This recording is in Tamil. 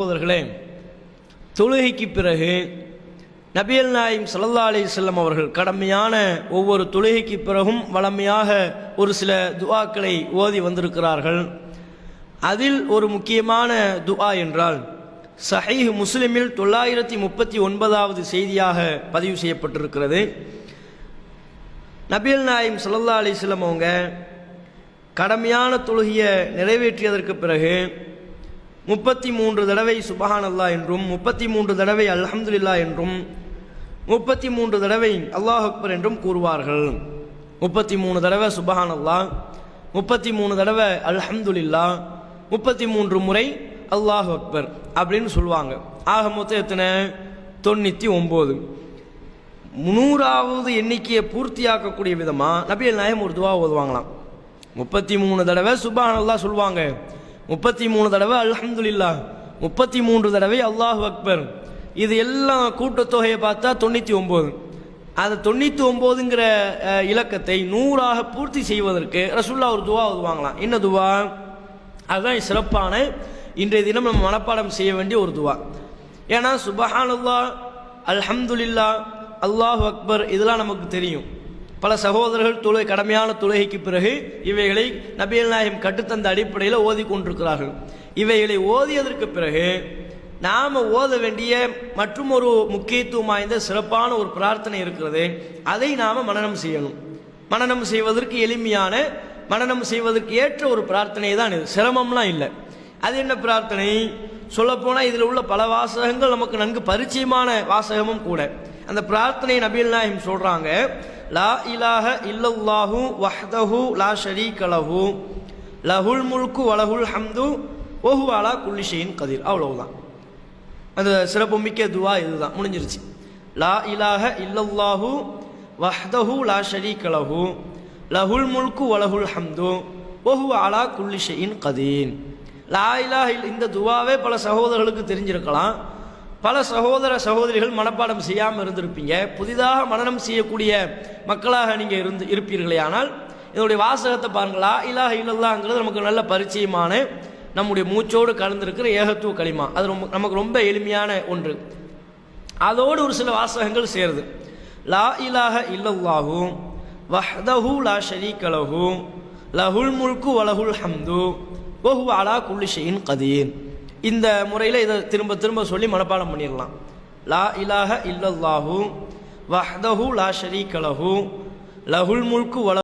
சகோதரர்களே தொழுகைக்கு பிறகு நபியல் நாயிம் சல்லா அலி செல்லம் அவர்கள் கடமையான ஒவ்வொரு தொழுகைக்கு பிறகும் வளமையாக ஒரு சில துவாக்களை ஓதி வந்திருக்கிறார்கள். அதில் ஒரு முக்கியமான துஆ என்றால் சஹீஹ் முஸ்லிமில் தொள்ளாயிரத்தி முப்பத்தி ஒன்பதாவது செய்தியாக பதிவு செய்யப்பட்டிருக்கிறது. நபியல் நாயிம் சல்லா அலி செல்லம் அவங்க கடமையான தொழுகையை நிறைவேற்றியதற்கு பிறகு முப்பத்தி மூன்று தடவை சுபஹான் என்றும் முப்பத்தி மூன்று தடவை அல்ஹம்துல்லா என்றும் முப்பத்தி மூன்று தடவை அல்லாஹ் அக்பர் என்றும் கூறுவார்கள். முப்பத்தி மூணு தடவை சுபஹான் அல்லா முப்பத்தி மூணு தடவை அல்ஹம்துலில்லா முப்பத்தி மூன்று முறை அல்லாஹ் அக்பர் அப்படின்னு சொல்லுவாங்க. ஆக மொத்தம் எத்தனை? தொண்ணூற்றி ஒம்பது நூறாவது எண்ணிக்கையை பூர்த்தியாக்கக்கூடிய விதமாக நபியல் நாயம் ஒரு துவா ஓதுவாங்களாம். முப்பத்தி மூணு தடவை சுபானல்லா சொல்லுவாங்க. முப்பத்தி மூணு தடவை அல்ஹம்துல்லா முப்பத்தி மூன்று தடவை அல்லாஹ் அக்பர். இது எல்லாம் கூட்டத்தொகையை பார்த்தா தொண்ணூற்றி ஒம்பது. அந்த தொண்ணூற்றி ஒம்போதுங்கிற இலக்கத்தை நூறாக பூர்த்தி செய்வதற்கு ரசுல்லா ஒரு துவா ஓதுவாங்களாம் என்ன துவா? அதுதான் சிறப்பான இன்றைய தினம் நம்ம மனப்பாடம் செய்ய வேண்டிய ஒரு துவா. ஏன்னா சுபஹானல்லா அல்ஹம்துல்லா அல்லாஹ் அக்பர் இதெல்லாம் நமக்கு தெரியும். பல சகோதரர்கள் தொலை கடமையான தொழுகைக்கு பிறகு இவைகளை நபியல் நாயகம் கட்டுத்தந்த அடிப்படையில் ஓதி கொண்டிருக்கிறார்கள். இவைகளை ஓதியதற்கு பிறகு நாம் ஓத வேண்டிய மற்றும் ஒரு முக்கியத்துவம் வாய்ந்த சிறப்பான ஒரு பிரார்த்தனை இருக்கிறது. அதை நாம் மனநம் செய்யணும். மனநம் செய்வதற்கு எளிமையான மனநம் செய்வதற்கு ஏற்ற ஒரு பிரார்த்தனை தான் இது. சிரமம்லாம் இல்லை. அது என்ன பிரார்த்தனை? சொல்லப்போனால் இதில் உள்ள பல வாசகங்கள் நமக்கு நன்கு பரிச்சயமான வாசகமும் கூட. அந்த பிரார்த்தனை நபீல் நாயகம் சொல்கிறாங்க லா இலாஹ இல்லல்லாஹு வஹ்தஹு லா ஷரீக லஹு. லஹுல் முல்கு வலஹுல் ஹம்து ஒஹு அலா குல்லிஷையின் கதிர். அவ்வளவுதான். அந்த சிறப்புமிக்க துவா இதுதான். முடிஞ்சிருச்சு. லா இலாஹ இல்லல்லாஹு வஹ்தஹு லா ஷரீக லஹு. லஹுல் முல்கு வலஹுல் ஹம்து ஒஹு அலா குல்லி கதீன் லா இலாஹ இந்த துவாவே பல சகோதரர்களுக்கு தெரிஞ்சிருக்கலாம். பல சகோதர சகோதரிகள் மனப்பாடம் செய்யாமல் இருந்திருப்பீங்க. புதிதாக மனநம் செய்யக்கூடிய மக்களாக நீங்கள் இருந்து இருப்பீர்களே. ஆனால் இதனுடைய வாசகத்தை பாருங்கள். லா இலாஹ இல்லல்லாங்கிறது நமக்கு நல்ல பரிச்சயமான நம்முடைய மூச்சோடு கலந்திருக்கிற ஏகத்துவ களிமா. அது ரொம்ப நமக்கு ரொம்ப எளிமையான ஒன்று. அதோடு ஒரு சில வாசகங்கள் சேருது. லா இலாக இல்லல்லாகும் வஹ்தஹு லா ஷரீக லஹு. லஹுல் முல்கு வலஹுல் ஹம்து. வஹு அலா குல்லி ஷைஇன் இந்த முறையில் இதை திரும்ப திரும்ப சொல்லி மனப்பாடம் பண்ணிடலாம். லா இலாஹ இல்லல்லாஹூ வஹ்தஹு லா ஷரீக லஹு. லஹுல் முல்கு வள